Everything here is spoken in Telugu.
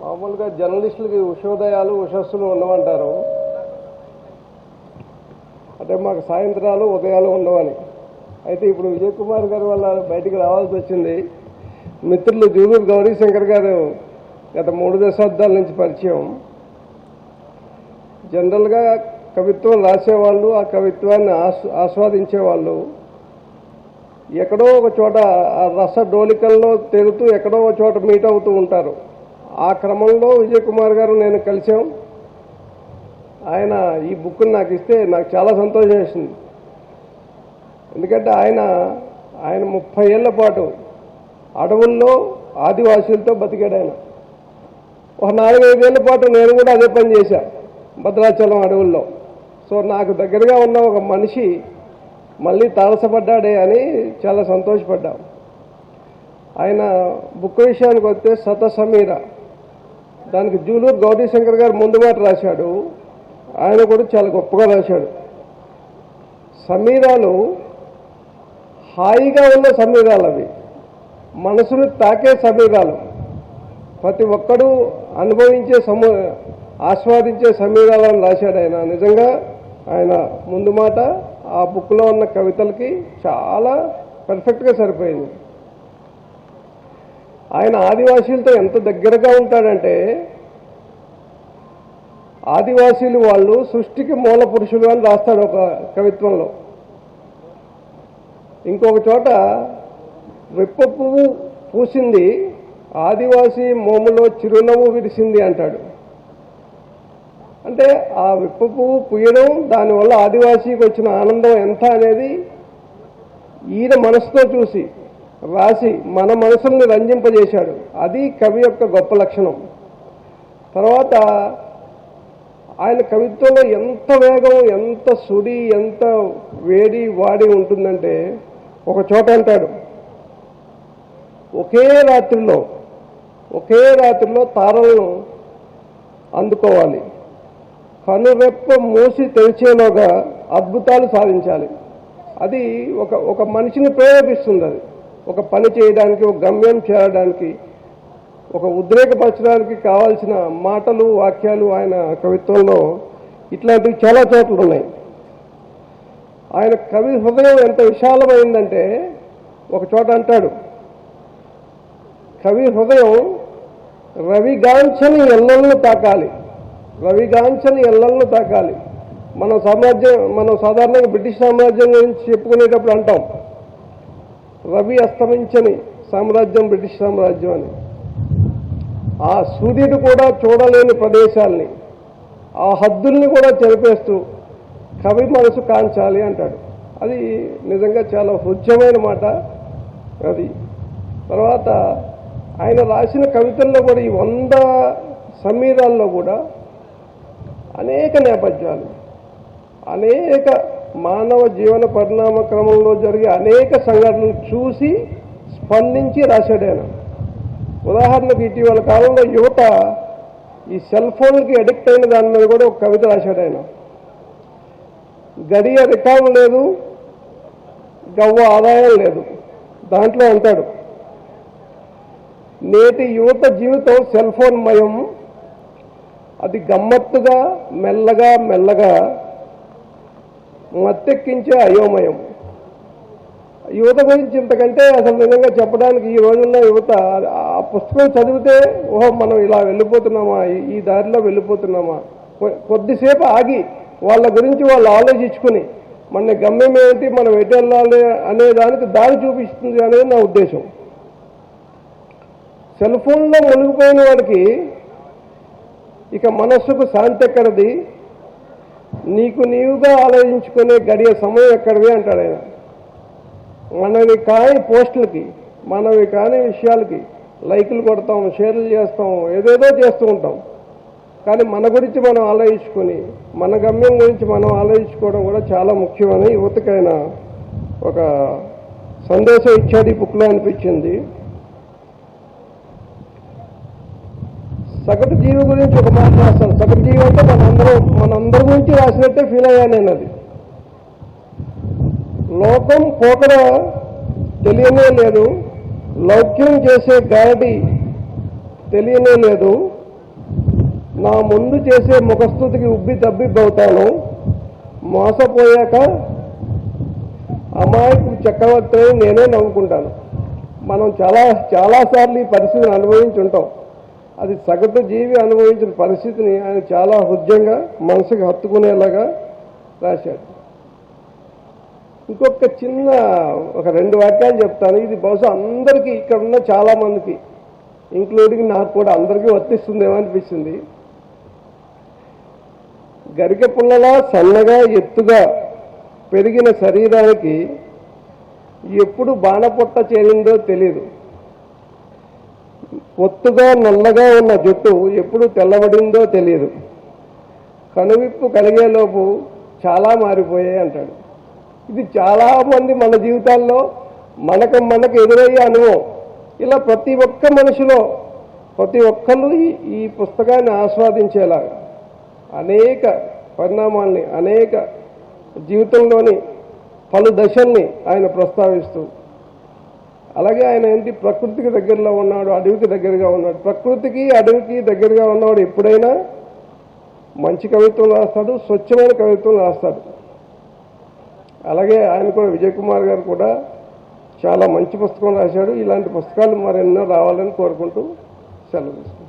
మామూలుగా జర్నలిస్టులకి ఉషోదయాలు ఉషస్సులు ఉండమంటారు. అంటే మాకు సాయంత్రాలు ఉదయాలు ఉండవని. అయితే ఇప్పుడు విజయ్ కుమార్ గారి వల్ల బయటికి రావాల్సి వచ్చింది. మిత్రులు జూలూరు గౌరీశంకర్ గారు గత మూడు దశాబ్దాల నుంచి పరిచయం. జనరల్గా కవిత్వం రాసేవాళ్ళు ఆ కవిత్వాన్ని ఆస్ ఆస్వాదించేవాళ్ళు. ఎక్కడో ఒక చోట ఆ రస డోలికల్లో తేలుతూ ఎక్కడో ఒక చోట మీట్ అవుతూ ఉంటారు. ఆ క్రమంలో విజయ్ కుమార్ గారు నేను కలిసాం ఆయన ఈ బుక్ని నాకు ఇస్తే నాకు చాలా సంతోషం వేసింది. ఎందుకంటే ఆయన ఆయన ముప్పై ఏళ్ళ పాటు అడవుల్లో ఆదివాసులతో బతికాడు ఆయన. ఒక నాలుగైదేళ్ళ పాటు నేను కూడా అదే పని చేశాను భద్రాచలం అడవుల్లో. సో నాకు దగ్గరగా ఉన్న ఒక మనిషి మళ్ళీ తారసపడ్డాడే అని చాలా సంతోషపడ్డాం. ఆయన బుక్ విషయానికి వస్తే సత సమీర దానికి జూలూరు గౌరీశంకర్ గారు ముందు మాట రాశాడు. ఆయన కూడా చాలా గొప్పగా రాశాడు. సమీరాలు హాయిగా ఉన్న సమీరాలు అవి. మనసును తాకే సమీరాలు. ప్రతి ఒక్కడూ అనుభవించే సమూ ఆస్వాదించే సమీరాలను రాశాడు ఆయన. నిజంగా ఆయన ముందు మాట ఆ బుక్లో ఉన్న కవితలకి చాలా పర్ఫెక్ట్గా సరిపోయింది. ఆయన ఆదివాసీలతో ఎంత దగ్గరగా ఉంటాడంటే ఆదివాసీలు వాళ్ళు సృష్టికి మూల పురుషులు అని రాస్తాడు ఒక కవిత్వంలో. ఇంకొక చోట విప్ప పువ్వు పూసింది ఆదివాసీ మోములో చిరునవ్వు విరిసింది అంటాడు. అంటే ఆ విప్ప పువ్వు పూయడం దానివల్ల ఆదివాసీకి వచ్చిన ఆనందం ఎంత అనేది ఈయన మనసుతో చూసి రాసి మన మనసుల్ని రంజింపజేశాడు. అది కవి యొక్క గొప్ప లక్షణం. తర్వాత ఆయన కవిత్వంలో ఎంత వేగం ఎంత సుడి ఎంత వేడి వాడి ఉంటుందంటే ఒక చోట అంటాడు. ఒకే రాత్రిలో ఒకే రాత్రిలో తారలను అందుకోవాలి. కనురెప్ప మూసి తెరిచేలోగా అద్భుతాలు సాధించాలి. అది ఒక ఒక మనిషిని ప్రేరేపిస్తుంది అది. ఒక పని చేయడానికి ఒక గమ్యం చేరడానికి ఒక ఉద్రేకపరచడానికి కావాల్సిన మాటలు వాక్యాలు ఆయన కవిత్వంలో ఇట్లాంటివి చాలా చోట్ల ఉన్నాయి. ఆయన కవి హృదయం ఎంత విశాలమైందంటే ఒక చోట అంటాడు కవి హృదయం రవిగాంఛని ఎల్లలను తాకాలి. రవిగాంఛని ఎల్లలను తాకాలి. మన సామ్రాజ్యం మనం సాధారణంగా బ్రిటిష్ సామ్రాజ్యం గురించి చెప్పుకునేటప్పుడు అంటాం రవి అస్తమించని సామ్రాజ్యం బ్రిటిష్ సామ్రాజ్యం అని. ఆ సూర్యుడు కూడా చూడలేని ప్రదేశాల్ని ఆ హద్దుల్ని కూడా చెరిపేస్తూ కవి మనసు కాంచాలి అంటాడు. అది నిజంగా చాలా హృద్యమైన మాట అది. తర్వాత ఆయన రాసిన కవితల్లో కూడా ఈ వంద సమీరాల్లో కూడా అనేక నేపథ్యాలు అనేక మానవ జీవన పరిణామ క్రమంలో జరిగే అనేక సంఘటనలు చూసి స్పందించి రాశాడు ఉదాహరణకు ఇటీవల కాలంలో యువత ఈ సెల్ ఫోన్కి అడిక్ట్ అయిన దాని మీద కూడా ఒక కవిత రాశాడు ఆయన. గడియ రికార్డు లేదు గవ్వ ఆదాయం లేదు దాంట్లో అంటాడు. నేటి యువత జీవితం సెల్ ఫోన్ మయం. అది గమ్మత్తుగా మెల్లగా మెల్లగా మత్తెక్కించే అయోమయం. యువత గురించి ఇంతకంటే అసలు నిజంగా చెప్పడానికి ఈ రోజుల్లో యువత ఆ పుస్తకం చదివితే ఓహో మనం ఇలా వెళ్ళిపోతున్నామా? ఈ- దారిలో వెళ్ళిపోతున్నామా? కొ- కొద్దిసేపు ఆగి వాళ్ళ గురించి వాళ్ళు ఆలోచించుకుని మన గమ్యం ఏంటి మనం ఎటు వెళ్ళాలి అనే దానికి దారి చూపిస్తుంది అనేది నా ఉద్దేశం. సెల్ ఫోన్లో మునిగిపోయిన వాడికి ఇక మనస్సుకు శాంతి ఎక్కడది? నీకు నీవుగా ఆలోచించుకునే గడియ సమయం ఎక్కడిది అంటాడు ఆయన. మనవి కాని పోస్టులకి మనవి కాని విషయాలకి లైకులు కొడతాం షేర్లు చేస్తాం ఏదేదో చేస్తూ ఉంటాం. కానీ మన గురించి మనం ఆలోచించుకొని మన గమ్యం గురించి మనం ఆలోచించుకోవడం కూడా చాలా ముఖ్యమని యువతకైనా ఒక సందేశం ఇచ్చాడు ఈ బుక్లో అనిపించింది. సగటు జీవి గురించి ఒక మాట రాస్తాను. సగటు జీవి అంటే మనందరూ మనందరి గురించి రాసినట్టే ఫీల్ అయ్యాను నేను అది. లోకం పోకడ తెలియనే లేదు. లౌక్యం చేసే గాడి తెలియనే లేదు. నా ముందు చేసే ముఖస్థుతికి ఉబ్బి తబ్బిబ్బవుతాను మోసపోయాక అమాయకు చక్రవర్తి నేనే నవ్వుకుంటాను మనం చాలా చాలాసార్లు ఈ పరిస్థితిని అనుభవించి ఉంటాం అది సగటు జీవి అనుభవించిన పరిస్థితిని ఆయన చాలా హృదయంగా మనసుకు హత్తుకునేలాగా రాశాడు. ఇంకొక చిన్న ఒక రెండు వాక్యాలు చెప్తాను. ఇది బహుశా అందరికీ ఇక్కడ ఉన్న చాలా మందికి ఇంక్లూడింగ్ నాకు కూడా అందరికీ వర్తిస్తుందేమో అనిపిస్తుంది. గరిక పుల్లలా సన్నగా ఎత్తుగా పెరిగిన శరీరానికి ఎప్పుడు బాణపొట్ట చేరిందో తెలియదు ఒత్తుగా నల్లగా ఉన్న జుట్టు ఎప్పుడు తెల్లబడిందో తెలియదు. కనువిప్పు కలిగేలోపు చాలా మారిపోయాయి అంటాడు. ఇది చాలామంది మన జీవితాల్లో మనకు మనకు ఎదురయ్యే అనుభవం. ఇలా ప్రతి ఒక్క మనిషిలో ప్రతి ఒక్కళ్ళు ఈ పుస్తకాన్ని ఆస్వాదించేలాగా అనేక పరిణామాల్ని అనేక జీవితంలోని పలు దశల్ని ఆయన ప్రస్తావిస్తూ అలాగే ఆయన ఏంటి? ప్రకృతికి దగ్గరలో ఉన్నాడు అడవికి దగ్గరగా ఉన్నాడు. ప్రకృతికి అడవికి దగ్గరగా ఉన్నవాడు ఎప్పుడైనా మంచి కవిత్వం రాస్తాడు స్వచ్ఛమైన కవిత్వం రాస్తాడు. అలాగే ఆయన కూడా విజయ్ కుమార్ గారు కూడా చాలా మంచి పుస్తకం రాశాడు. ఇలాంటి పుస్తకాలు మరెన్నో రావాలని కోరుకుంటూ సెలవు